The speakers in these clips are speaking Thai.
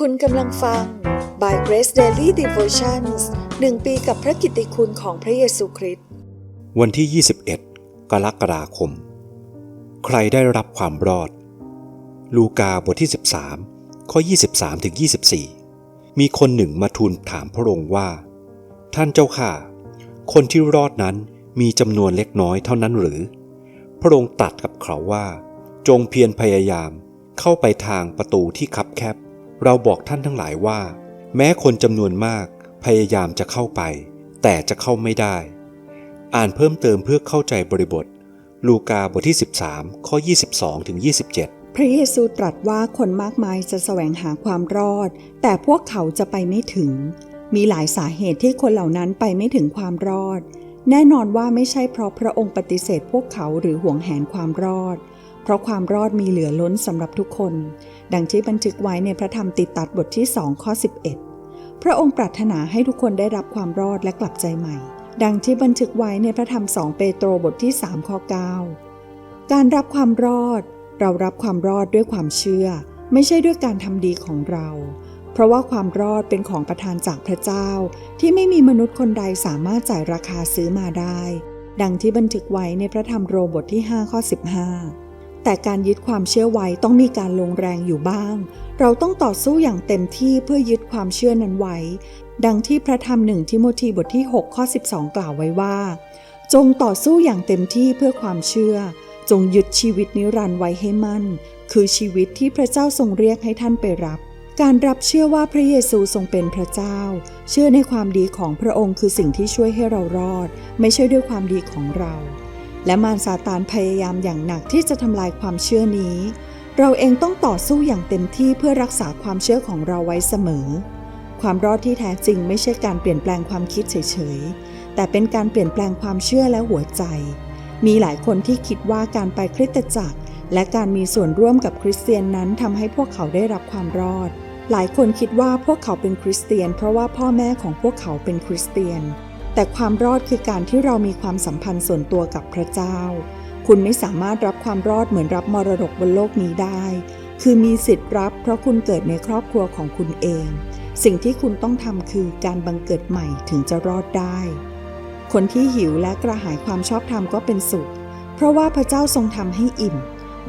คุณกำลังฟัง By Grace Daily Devotions หนึ่งปีกับพระกิตติคุณของพระเยซูคริสต์ วันที่ 21 กรกฎาคม ใครได้รับความรอด ลูกาบทที่ 13 ข้อ 23ถึง24 มีคนหนึ่งมาทูลถามพระองค์ว่า ท่านเจ้าค่ะ คนที่รอดนั้นมีจำนวนเล็กน้อยเท่านั้นหรือ พระองค์ตรัสกับเขาว่า จงเพียรพยายามเข้าไปทางประตูที่คับแคบ เราบอกท่านทั้งหลายว่า แม้คนจำนวนมากพยายามจะเข้าไป แต่จะเข้าไม่ได้ อ่านเพิ่มเติมเพื่อเข้าใจบริบท ลูกาบทที่ 13 ข้อ 22ถึง27 พระเยซูตรัสว่าคนมากมายจะแสวงหาความรอด แต่พวกเขาจะไปไม่ถึง มีหลายสาเหตุที่คนเหล่านั้นไปไม่ถึงความรอด แน่นอนว่าไม่ใช่เพราะพระองค์ปฏิเสธพวกเขาหรือห่วงแหนความรอด เพราะความรอดมีเหลือล้นสำหรับทุกคน ดังที่บันทึกไว้ในพระธรรมติดตัดบทที่2ข้อ 11 พระองค์ปรารถนาให้ทุกคนได้รับความรอดและกลับใจใหม่ ดังที่บันทึกไว้ในพระธรรม2เปโตรบทที่3ข้อ9การรับความรอด เรารับความรอดด้วยความเชื่อ ไม่ใช่ด้วยการทำดีของเรา เพราะว่าความรอดเป็นของประทานจากพระเจ้า ที่ไม่มีมนุษย์คนใดสามารถจ่ายราคาซื้อมาได้ ดังที่บันทึกไว้ในพระธรรมโรมบทที่5ข้อ15 แต่การยึดความเชื่อไว้ต้องมีการลงแรงอยู่บ้าง เราต้องต่อสู้อย่างเต็มที่เพื่อยึดความเชื่อนั้นไว้ ดังที่พระธรรมหนึ่งทิโมธีบทที่ 6 ข้อ 12 กล่าวไว้ว่า จงต่อสู้อย่างเต็มที่เพื่อความเชื่อ จงยึดชีวิตนิรันดร์ไว้ให้มั่น คือชีวิตที่พระเจ้าทรงเรียกให้ท่านไปรับ การรับเชื่อว่าพระเยซูทรงเป็นพระเจ้า เชื่อในความดีของพระองค์คือสิ่งที่ช่วยให้เรารอด ไม่ใช่ด้วยความดีของเรา และมารซาตานพยายามอย่างหนักที่จะทำลายความเชื่อนี้ เราเองต้องต่อสู้อย่างเต็มที่เพื่อรักษาความเชื่อของเราไว้เสมอ ความรอดที่แท้จริงไม่ใช่การเปลี่ยนแปลงความคิดเฉยๆ แต่เป็นการเปลี่ยนแปลงความเชื่อและหัวใจ มีหลายคนที่คิดว่าการไปคริสตจักร และการมีส่วนร่วมกับคริสเตียนนั้นทำให้พวกเขาได้รับความรอด หลายคนคิดว่าพวกเขาเป็นคริสเตียน เพราะว่าพ่อแม่ของพวกเขาเป็นคริสเตียน แต่ความรอดคือการที่เรามีความสัมพันธ์ส่วนตัวกับพระเจ้า คุณไม่สามารถรับความรอดเหมือนรับมรดกบนโลกนี้ได้ คือมีสิทธิ์รับเพราะคุณเกิดในครอบครัวของคุณเอง สิ่งที่คุณต้องทำคือการบังเกิดใหม่ถึงจะรอดได้ คนที่หิวและกระหายความชอบธรรมก็เป็นสุข เพราะว่าพระเจ้าทรงทำให้อิ่ม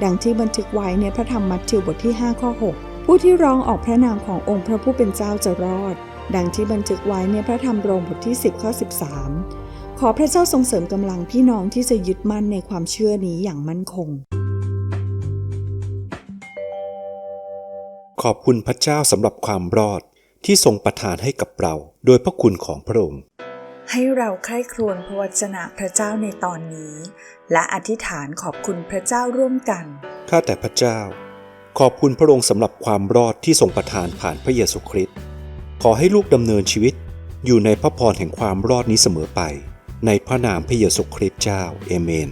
ดังที่บันทึกไว้ในพระธรรมมัทธิวบทที่ 5 ข้อ 6 ผู้ที่ร้องออกพระนามขององค์พระผู้เป็นเจ้าจะรอด ดังที่บันทึกไว้ในพระธรรมโรมบทที่ 10 ข้อ 13 ขอพระเจ้าทรงเสริมกำลังพี่น้องที่จะยึดมั่นในความเชื่อนี้อย่างมั่นคง ขอบคุณพระเจ้าสำหรับความรอดที่ทรงประทานให้กับเรา โดยพระคุณของพระองค์ ให้เราใคร่ครวญพระวจนะพระเจ้าในตอนนี้ และอธิษฐานขอบคุณพระเจ้าร่วมกัน ข้าแต่พระเจ้า ขอบคุณพระองค์สำหรับความรอดที่ทรงประทานผ่านพระเยซูคริสต์ ขอให้ลูกดำเนินชีวิต อยู่ในพระพรแห่งความรอดนี้เสมอไป ในพระนามพระเยซูคริสต์เจ้า เอเมน